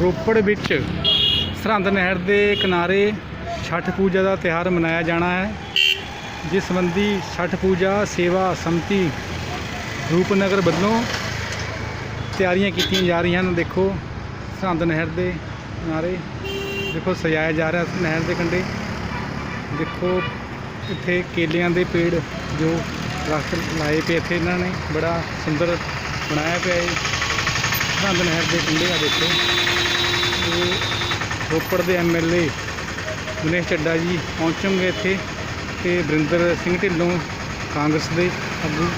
ਰੋਪੜ ਵਿੱਚ ਸਰਹੰਦ ਨਹਿਰ ਦੇ ਕਿਨਾਰੇ ਛਠ ਪੂਜਾ ਦਾ ਤਿਉਹਾਰ ਮਨਾਇਆ ਜਾਣਾ ਹੈ, ਜਿਸ ਸੰਬੰਧੀ ਛਠ ਪੂਜਾ ਸੇਵਾ ਸੰਮਤੀ ਰੂਪਨਗਰ ਵੱਲੋਂ ਤਿਆਰੀਆਂ ਕੀਤੀਆਂ ਜਾ ਰਹੀਆਂ ਹਨ। ਦੇਖੋ, ਸਰਹੰਦ ਨਹਿਰ ਦੇ ਕਿਨਾਰੇ ਦੇਖੋ, ਸਜਾਇਆ ਜਾ ਰਿਹਾ ਨਹਿਰ ਦੇ ਕੰਢੇ। ਦੇਖੋ, ਇੱਥੇ ਕੇਲਿਆਂ ਦੇ ਪੇੜ ਜੋ ਦਰਖਤ ਲਾਏ ਪਏ ਇੱਥੇ ਇਹਨਾਂ ਨੇ, ਬੜਾ ਸੁੰਦਰ ਬਣਾਇਆ ਪਿਆ ਹੈ ਸਰਹੰਦ ਨਹਿਰ ਦੇ ਕੰਢੇ ਆ ਦੇਖੋ। ਰੋਪੜ ਦੇ ਐਮਐਲਏ ਦਿਨੇਸ਼ ਚੱਡਾ ਜੀ ਪਹੁੰਚਣਗੇ ਇੱਥੇ ਤੇ ਬਰਿੰਦਰ ਸਿੰਘ ਢਿੱਲੋਂ ਕਾਂਗਰਸ ਦੇ ਆਗੂ,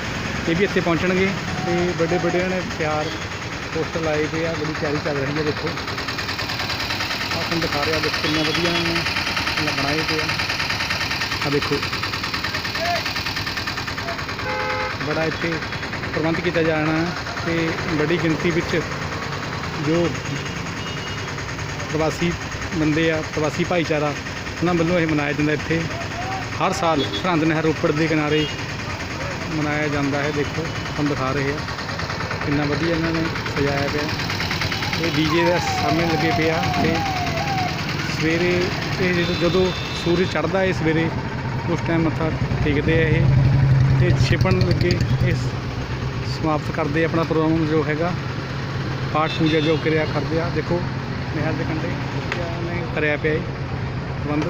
ਇਹ ਵੀ ਇੱਥੇ ਪਹੁੰਚਣਗੇ ਤੇ ਵੱਡੇ ਵੱਡੇ ਨੇ ਪਿਆਰ ਪੋਸਟਰ ਲਾਏ ਗਏ ਆ, ਬੜੀ ਤਿਆਰੀ ਚੱਲ ਰਹੀ ਹੈ ਦੇਖੋ। ਆਹ ਤੁਹਾਨੂੰ ਦਿਖਾ ਰਿਹਾ, ਦੇਖੋ ਕਿੰਨਾ ਵਧੀਆ ਨੇ ਬਣਾਏ ਗਏ ਆ। ਆ ਦੇਖੋ। ਬੜਾ ਇੱਥੇ ਪ੍ਰਬੰਧ ਕੀਤਾ ਜਾਣਾ ਹੈ ਤੇ ਬੜੀ ਗਿਣਤੀ ਵਿੱਚ ਜੋ ਪ੍ਰਵਾਸੀ ਬੰਦੇ ਆ, ਪ੍ਰਵਾਸੀ ਭਾਈਚਾਰਾ, ਉਹਨਾਂ ਵੱਲੋਂ ਇਹ ਮਨਾਇਆ ਜਾਂਦਾ ਇੱਥੇ। ਹਰ ਸਾਲ ਸਰਹੰਦ ਨਹਿਰ ਰੋਪੜ ਦੇ ਕਿਨਾਰੇ ਮਨਾਇਆ ਜਾਂਦਾ ਹੈ। ਦੇਖੋ, ਤੁਹਾਨੂੰ ਦਿਖਾ ਰਹੇ ਆ ਕਿੰਨਾ ਵਧੀਆ ਇਹਨਾਂ ਨੇ ਸਜਾਇਆ ਪਿਆ। ਇਹ ਡੀਜੇ ਦੇ ਸਾਹਮਣੇ ਲੱਗੇ ਪਿਆ ਤੇ ਸਵੇਰੇ ਇਹ ਜਦੋਂ- ਸੂਰਜ ਚੜ੍ਹਦਾ ਹੈ ਸਵੇਰੇ, ਉਸ ਟਾਈਮ ਮੱਥਾ ਟੇਕਦੇ ਆ ਇਹ। ਤੇ ਛਿਪਣ ਲੱਗੇ ਇਸ ਸਮਾਪਤ ਕਰਦੇ ਆਪਣਾ ਪ੍ਰੋਗਰਾਮ ਜੋ ਹੈਗਾ। ਪਾਠ ਪੂਜਾ ਜੋ ਕਿਰਿਆ ਕਰਦੇ ਆ। ਦੇਖੋ ਨਹਿਰ ਦੇ ਕੰਢੇ ਨੇ ਕਰਿਆ ਪਿਆ ਹੈ ਪ੍ਰਬੰਧ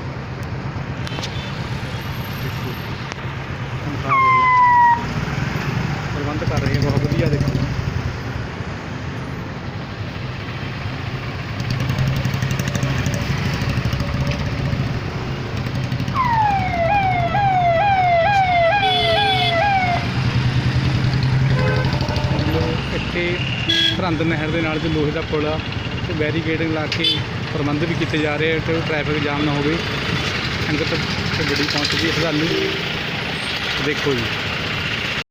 ਪ੍ਰਬੰਧ ਕਰ ਰਹੇ ਬਹੁਤ ਵਧੀਆ ਦੇਖੋ। ਮਤਲਬ ਇੱਥੇ ਸਰਹੰਦ ਨਹਿਰ ਦੇ ਨਾਲ ਜੋ ਲੋਹੇ ਦਾ ਪੁਲ ਆ ਤੇ ਬੈਰੀਕੇਡਿੰਗ ਲਾ ਕੇ ਪ੍ਰਬੰਧ ਵੀ ਕੀਤੇ ਜਾ ਰਹੇ ਆ ਤੇ ਟ੍ਰੈਫਿਕ ਜਾਮ ਨਾ ਹੋਵੇ। ਸੰਗਤ ਗੱਡੀ ਪਹੁੰਚਦੀ ਹੈ। ਸ਼ਰਧਾਲੂ ਦੇਖੋ ਜੀ।